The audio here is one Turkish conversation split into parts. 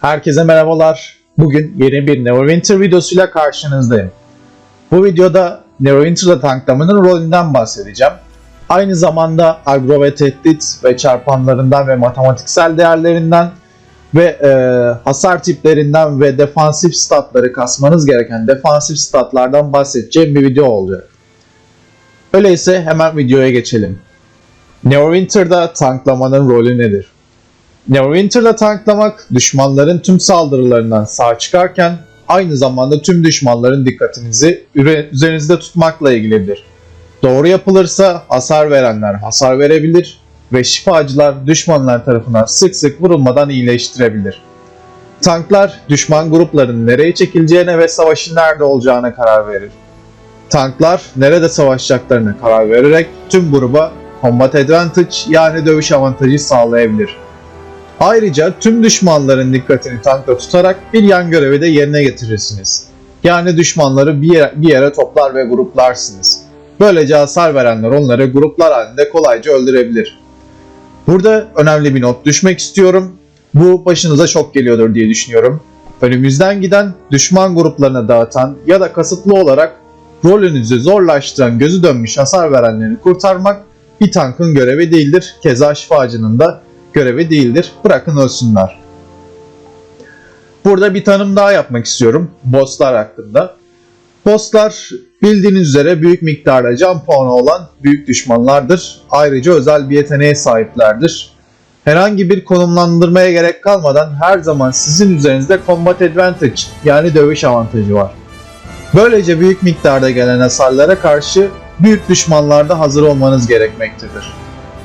Herkese merhabalar. Bugün yeni bir Neverwinter videosuyla karşınızdayım. Bu videoda Neverwinter'da tanklamanın rolünden bahsedeceğim. Aynı zamanda agro ve tehdit ve çarpanlarından ve matematiksel değerlerinden ve e, hasar tiplerinden ve defansif statları kasmanız gereken defansif statlardan bahsedeceğim bir video olacak. Öyleyse hemen videoya geçelim. Neverwinter'da tanklamanın rolü nedir? Neverwinter'da tanklamak düşmanların tüm saldırılarından sağ çıkarken aynı zamanda tüm düşmanların dikkatinizi üzerinizde tutmakla ilgilidir. Doğru yapılırsa hasar verenler hasar verebilir ve şifacılar düşmanlar tarafından sık sık vurulmadan iyileştirebilir. Tanklar düşman gruplarının nereye çekileceğine ve savaşın nerede olacağına karar verir. Tanklar nerede savaşacaklarına karar vererek tüm gruba combat advantage yani dövüş avantajı sağlayabilir. Ayrıca tüm düşmanların dikkatini tankta tutarak bir yan görevi de yerine getirirsiniz. Yani düşmanları bir yere, bir yere toplar ve gruplarsınız. Böylece hasar verenler onları gruplar halinde kolayca öldürebilir. Burada önemli bir not düşmek istiyorum. Bu başınıza çok geliyordur diye düşünüyorum. Önümüzden giden düşman gruplarına dağıtan ya da kasıtlı olarak rolünüzü zorlaştıran gözü dönmüş hasar verenleri kurtarmak bir tankın görevi değildir. Keza şifacının da görevi değildir. Bırakın ölsünler. Burada bir tanım daha yapmak istiyorum bosslar hakkında. Bosslar bildiğiniz üzere büyük miktarda can puanı olan büyük düşmanlardır. Ayrıca özel bir yeteneğe sahiplerdir. Herhangi bir konumlandırmaya gerek kalmadan her zaman sizin üzerinizde combat advantage yani dövüş avantajı var. Böylece büyük miktarda gelen hasarlara karşı büyük düşmanlarda hazır olmanız gerekmektedir.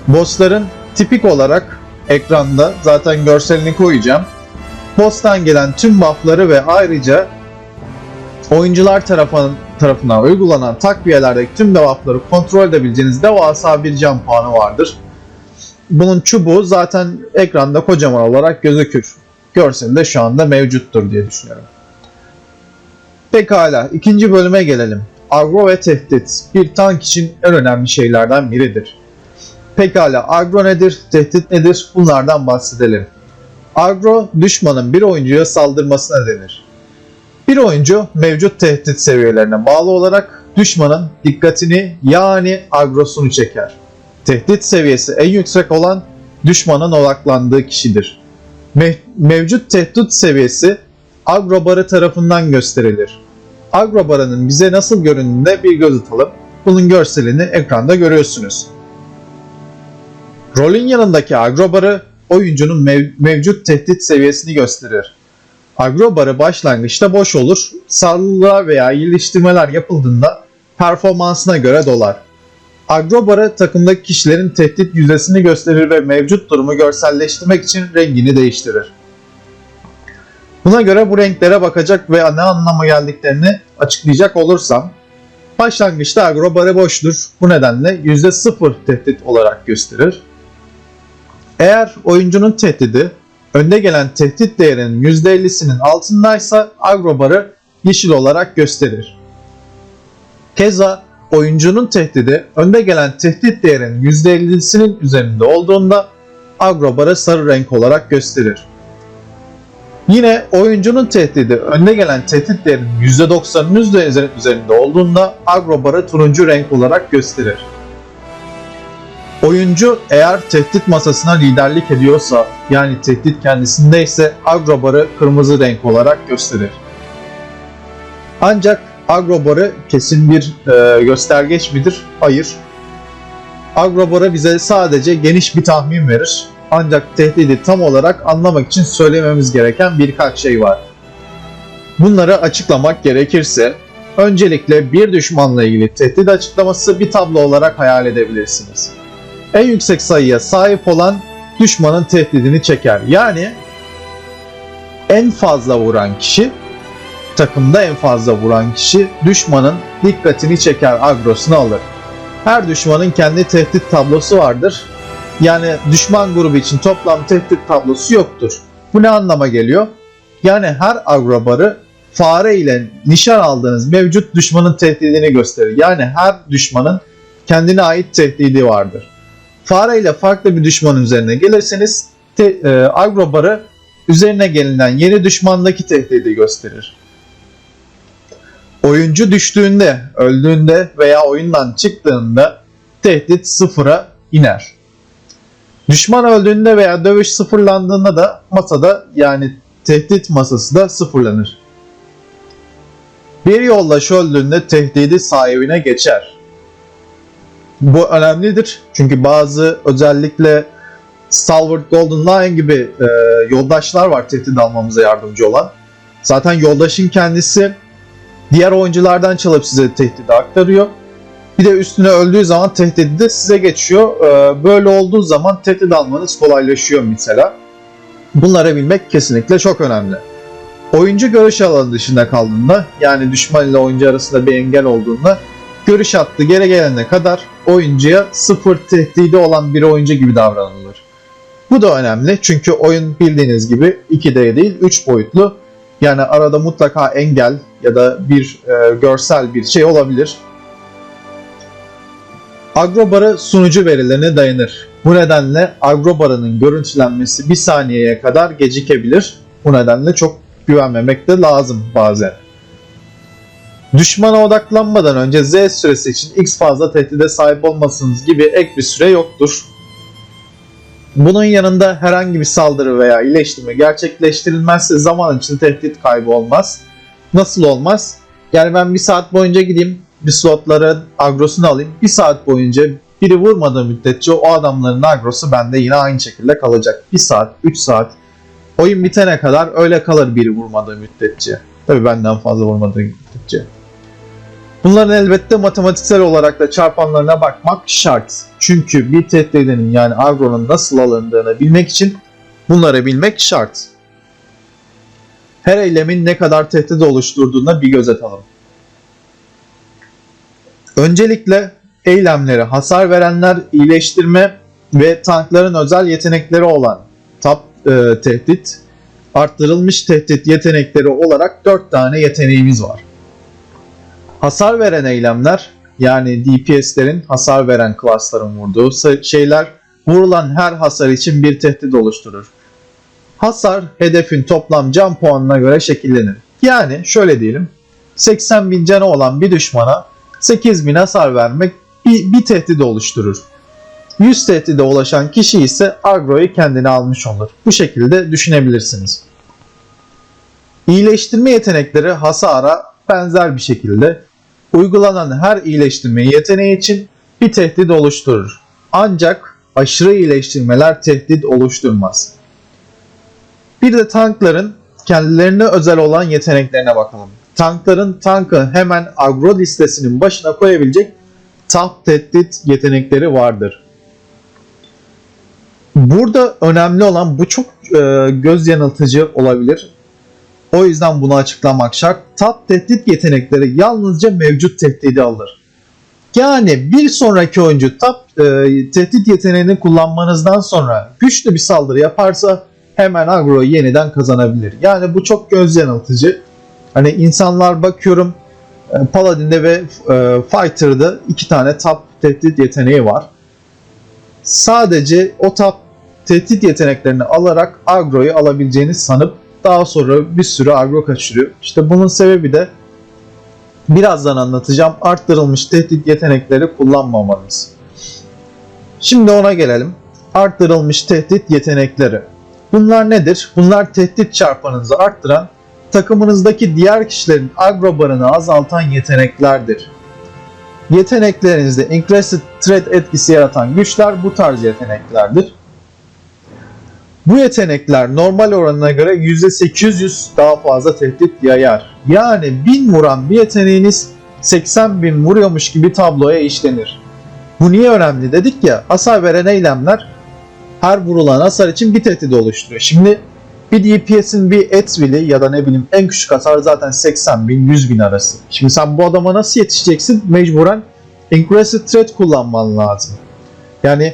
Bossların tipik olarak ekranda zaten görselini koyacağım. Boss'tan gelen tüm buff'ları ve ayrıca oyuncular tarafından, tarafından uygulanan takviyelerdeki tüm debuff'ları kontrol edebileceğiniz devasa bir can puanı vardır. Bunun çubuğu zaten ekranda kocaman olarak gözükür. Görseli de şu anda mevcuttur diye düşünüyorum. Pekala ikinci bölüme gelelim. Agro ve tehdit bir tank için en önemli şeylerden biridir. Pekala agro nedir, tehdit nedir bunlardan bahsedelim. Agro düşmanın bir oyuncuya saldırmasına denir. Bir oyuncu mevcut tehdit seviyelerine bağlı olarak düşmanın dikkatini yani agrosunu çeker. Tehdit seviyesi en yüksek olan düşmanın odaklandığı kişidir. Me- mevcut tehdit seviyesi agro barı tarafından gösterilir. Agro barının bize nasıl göründüğüne bir göz atalım. Bunun görselini ekranda görüyorsunuz. Rolün yanındaki agrobarı oyuncunun mev- mevcut tehdit seviyesini gösterir. Agrobarı başlangıçta boş olur, saldırılar veya iyileştirmeler yapıldığında performansına göre dolar. Agrobarı takımdaki kişilerin tehdit yüzdesini gösterir ve mevcut durumu görselleştirmek için rengini değiştirir. Buna göre bu renklere bakacak ve ne anlama geldiklerini açıklayacak olursam, başlangıçta agrobarı boştur. Bu nedenle %0 tehdit olarak gösterir. Eğer oyuncunun tehdidi önde gelen tehdit değerinin %50'sinin altındaysa agrobarı yeşil olarak gösterir. Keza oyuncunun tehdidi önde gelen tehdit değerinin %50'sinin üzerinde olduğunda agrobarı sarı renk olarak gösterir. Yine oyuncunun tehdidi önde gelen tehdit değerinin %90'ın üzerinde olduğunda agrobarı turuncu renk olarak gösterir. Oyuncu eğer tehdit masasına liderlik ediyorsa yani tehdit kendisindeyse agrobarı kırmızı renk olarak gösterir. Ancak agrobarı kesin bir e, göstergeç midir? Hayır. Agrobarı bize sadece geniş bir tahmin verir. Ancak tehdidi tam olarak anlamak için söylememiz gereken birkaç şey var. Bunları açıklamak gerekirse öncelikle bir düşmanla ilgili tehdit açıklaması bir tablo olarak hayal edebilirsiniz en yüksek sayıya sahip olan düşmanın tehdidini çeker. Yani en fazla vuran kişi takımda en fazla vuran kişi düşmanın dikkatini çeker, agrosunu alır. Her düşmanın kendi tehdit tablosu vardır. Yani düşman grubu için toplam tehdit tablosu yoktur. Bu ne anlama geliyor? Yani her agrobarı fare ile nişan aldığınız mevcut düşmanın tehdidini gösterir. Yani her düşmanın kendine ait tehdidi vardır fare ile farklı bir düşman üzerine gelirseniz te, e, agrobarı üzerine gelinen yeni düşmandaki tehdidi gösterir. Oyuncu düştüğünde, öldüğünde veya oyundan çıktığında tehdit sıfıra iner. Düşman öldüğünde veya dövüş sıfırlandığında da masada yani tehdit masası da sıfırlanır. Bir yoldaş öldüğünde tehdidi sahibine geçer. Bu önemlidir çünkü bazı özellikle Stalwart Golden Lion gibi e, yoldaşlar var tehdit almamıza yardımcı olan. Zaten yoldaşın kendisi diğer oyunculardan çalıp size tehdidi aktarıyor. Bir de üstüne öldüğü zaman tehdidi de size geçiyor. E, böyle olduğu zaman tehdit almanız kolaylaşıyor mesela. Bunları bilmek kesinlikle çok önemli. Oyuncu görüş alanı dışında kaldığında yani düşman ile oyuncu arasında bir engel olduğunda görüş hattı geri gelene kadar oyuncuya sıfır tehdidi olan bir oyuncu gibi davranılır. Bu da önemli çünkü oyun bildiğiniz gibi 2D değil 3 boyutlu. Yani arada mutlaka engel ya da bir e, görsel bir şey olabilir. Agrobarı sunucu verilerine dayanır. Bu nedenle agrobarının görüntülenmesi bir saniyeye kadar gecikebilir. Bu nedenle çok güvenmemek de lazım bazen. Düşmana odaklanmadan önce Z süresi için X fazla tehdide sahip olmasınız gibi ek bir süre yoktur. Bunun yanında herhangi bir saldırı veya iyileştirme gerçekleştirilmezse zaman içinde tehdit kaybı olmaz. Nasıl olmaz? Yani ben bir saat boyunca gideyim, bir slotların agrosunu alayım. Bir saat boyunca biri vurmadığı müddetçe o adamların agrosu bende yine aynı şekilde kalacak. Bir saat, 3 saat. Oyun bitene kadar öyle kalır biri vurmadığı müddetçe. Tabi benden fazla vurmadığı müddetçe. Bunların elbette matematiksel olarak da çarpanlarına bakmak şart. Çünkü bir tehdidinin yani agronun nasıl alındığını bilmek için bunları bilmek şart. Her eylemin ne kadar tehdit oluşturduğuna bir göz atalım. Öncelikle eylemleri hasar verenler, iyileştirme ve tankların özel yetenekleri olan tap e, tehdit, arttırılmış tehdit yetenekleri olarak 4 tane yeteneğimiz var. Hasar veren eylemler yani DPS'lerin hasar veren klasların vurduğu şeyler vurulan her hasar için bir tehdit oluşturur. Hasar hedefin toplam can puanına göre şekillenir. Yani şöyle diyelim 80 bin canı olan bir düşmana 8 bin hasar vermek bir, bir tehdit oluşturur. 100 tehdide ulaşan kişi ise agroyu kendine almış olur. Bu şekilde düşünebilirsiniz. İyileştirme yetenekleri hasara benzer bir şekilde uygulanan her iyileştirme yeteneği için bir tehdit oluşturur. Ancak aşırı iyileştirmeler tehdit oluşturmaz. Bir de tankların kendilerine özel olan yeteneklerine bakalım. Tankların tankı hemen agro listesinin başına koyabilecek top tehdit yetenekleri vardır. Burada önemli olan bu çok e, göz yanıltıcı olabilir. O yüzden bunu açıklamak şart. Top tehdit yetenekleri yalnızca mevcut tehdidi alır. Yani bir sonraki oyuncu top e, tehdit yeteneğini kullanmanızdan sonra güçlü bir saldırı yaparsa hemen agroyu yeniden kazanabilir. Yani bu çok göz yanıltıcı. Hani insanlar bakıyorum e, Paladin'de ve e, Fighter'da iki tane top tehdit yeteneği var. Sadece o top tehdit yeteneklerini alarak agroyu alabileceğini sanıp daha sonra bir sürü agro kaçırıyor. İşte bunun sebebi de birazdan anlatacağım arttırılmış tehdit yetenekleri kullanmamanız. Şimdi ona gelelim. Arttırılmış tehdit yetenekleri. Bunlar nedir? Bunlar tehdit çarpanınızı arttıran, takımınızdaki diğer kişilerin agro barını azaltan yeteneklerdir. Yeteneklerinizde Increased Threat etkisi yaratan güçler bu tarz yeteneklerdir. Bu yetenekler normal oranına göre %800 daha fazla tehdit yayar. Yani 1000 vuran bir yeteneğiniz 80 bin vuruyormuş gibi tabloya işlenir. Bu niye önemli dedik ya hasar veren eylemler her vurulan hasar için bir tehdit oluşturuyor. Şimdi bir DPS'in bir etvili ya da ne bileyim en küçük hasar zaten 80 bin 100 bin arası. Şimdi sen bu adama nasıl yetişeceksin? Mecburen Increased Threat kullanman lazım. Yani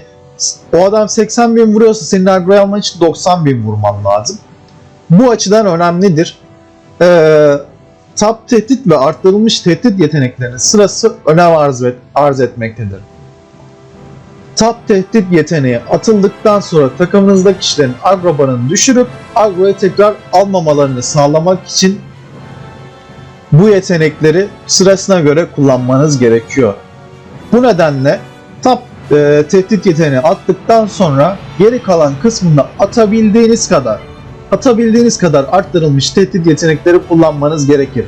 o adam 80 bin vuruyorsa senin agroyu alman için 90 bin vurman lazım. Bu açıdan önemlidir. Ee, tap tehdit ve arttırılmış tehdit yeteneklerinin sırası önem arz, et, arz etmektedir. Tap tehdit yeteneği atıldıktan sonra takımınızdaki kişilerin agrobarını düşürüp agroya tekrar almamalarını sağlamak için bu yetenekleri sırasına göre kullanmanız gerekiyor. Bu nedenle tap e, tehdit yeteneği attıktan sonra geri kalan kısmında atabildiğiniz kadar atabildiğiniz kadar arttırılmış tehdit yetenekleri kullanmanız gerekir.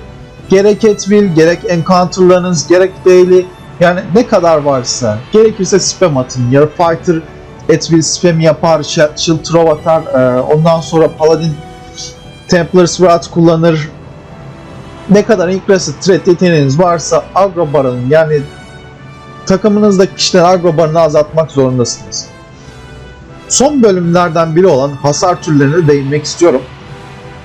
Gerek at will, gerek encounter'larınız, gerek daily yani ne kadar varsa gerekirse spam atın. Ya fighter at will spam yapar, sh- shield throw atar, e, ondan sonra paladin Templar Sword kullanır. Ne kadar aggressive threat yeteneğiniz varsa agro barın yani takımınızdaki kişilerin agro barını azaltmak zorundasınız. Son bölümlerden biri olan hasar türlerine değinmek istiyorum.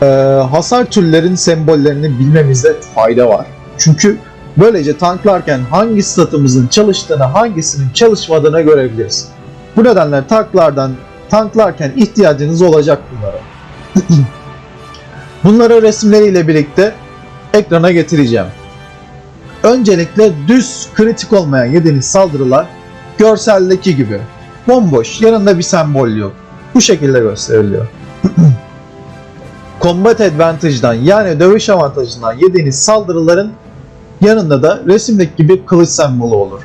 Ee, hasar türlerin sembollerini bilmemizde fayda var. Çünkü böylece tanklarken hangi statımızın çalıştığını, hangisinin çalışmadığını görebiliriz. Bu nedenle tanklardan tanklarken ihtiyacınız olacak bunlara. Bunları resimleriyle birlikte ekrana getireceğim. Öncelikle düz kritik olmayan yediğiniz saldırılar görseldeki gibi bomboş, yanında bir sembol yok. Bu şekilde gösteriliyor. Combat Advantage'dan yani dövüş avantajından yediğiniz saldırıların yanında da resimdeki gibi kılıç sembolü olur.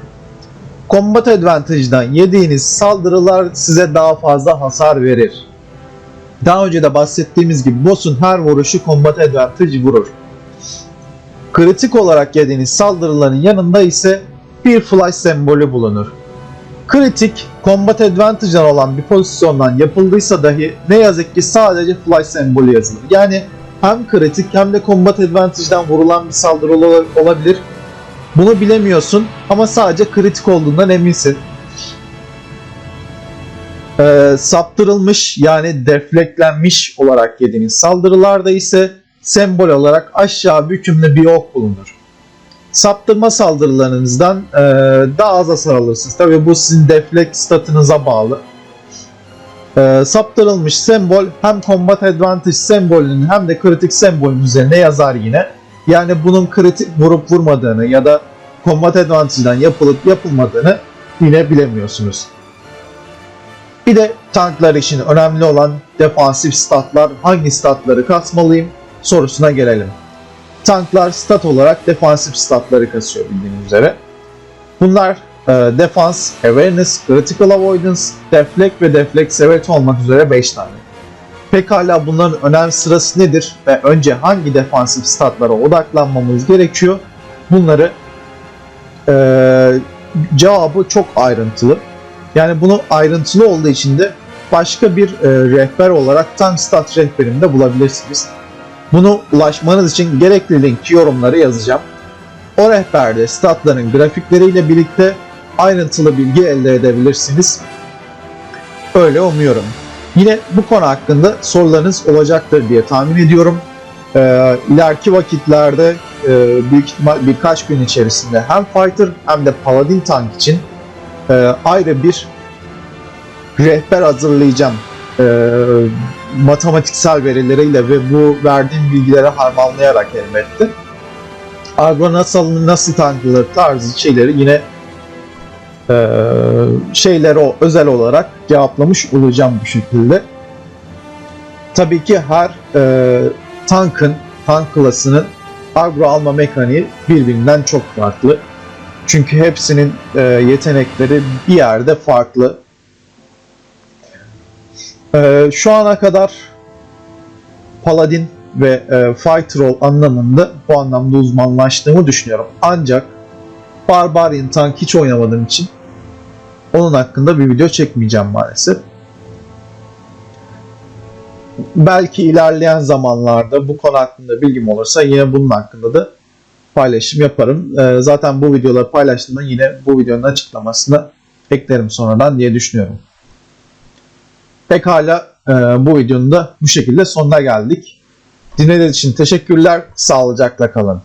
Combat Advantage'dan yediğiniz saldırılar size daha fazla hasar verir. Daha önce de bahsettiğimiz gibi boss'un her vuruşu Combat Advantage vurur. Kritik olarak yediğiniz saldırıların yanında ise bir flash sembolü bulunur. Kritik, combat advantage'dan olan bir pozisyondan yapıldıysa dahi ne yazık ki sadece flash sembolü yazılır. Yani hem kritik hem de combat advantage'dan vurulan bir saldırı ola- olabilir. Bunu bilemiyorsun ama sadece kritik olduğundan eminsin. Ee, saptırılmış yani deflektlenmiş olarak yediğiniz saldırılarda ise sembol olarak aşağı bükümlü bir ok bulunur saptırma saldırılarınızdan e, daha az hasar alırsınız. Tabi bu sizin deflect statınıza bağlı. E, saptırılmış sembol hem combat advantage sembolünün hem de kritik sembolün üzerine yazar yine. Yani bunun kritik vurup vurmadığını ya da combat advantage'dan yapılıp yapılmadığını yine bilemiyorsunuz. Bir de tanklar için önemli olan defansif statlar hangi statları kasmalıyım sorusuna gelelim. Tanklar stat olarak defansif statları kasıyor bildiğiniz üzere. Bunlar e, defans, awareness, critical avoidance, deflect ve deflect severity olmak üzere 5 tane. Pekala bunların önem sırası nedir ve önce hangi defansif statlara odaklanmamız gerekiyor? Bunları e, cevabı çok ayrıntılı. Yani bunu ayrıntılı olduğu için de başka bir e, rehber olarak tank stat rehberimde bulabilirsiniz. Bunu ulaşmanız için gerekli linki yorumlara yazacağım. O rehberde statların grafikleriyle birlikte ayrıntılı bilgi elde edebilirsiniz. Öyle umuyorum. Yine bu konu hakkında sorularınız olacaktır diye tahmin ediyorum. Ee, ileriki vakitlerde e, büyük ihtimal birkaç gün içerisinde hem Fighter hem de Paladin tank için e, ayrı bir rehber hazırlayacağım. E, matematiksel verileriyle ve bu verdiğim bilgileri harmanlayarak elbette. Agro nasıl nasıl tanklanır tarzı şeyleri yine e, şeyleri o özel olarak cevaplamış olacağım bu şekilde. Tabii ki her e, tankın, tank klasının agro alma mekaniği birbirinden çok farklı. Çünkü hepsinin e, yetenekleri bir yerde farklı. Ee, şu ana kadar Paladin ve e, Fighter Role anlamında bu anlamda uzmanlaştığımı düşünüyorum. Ancak Barbarian Tank hiç oynamadığım için onun hakkında bir video çekmeyeceğim maalesef. Belki ilerleyen zamanlarda bu konu hakkında bilgim olursa yine bunun hakkında da paylaşım yaparım. Ee, zaten bu videoları paylaştığımda yine bu videonun açıklamasını eklerim sonradan diye düşünüyorum. Pekala e, bu videonun da bu şekilde sonuna geldik. Dinlediğiniz için teşekkürler. Sağlıcakla kalın.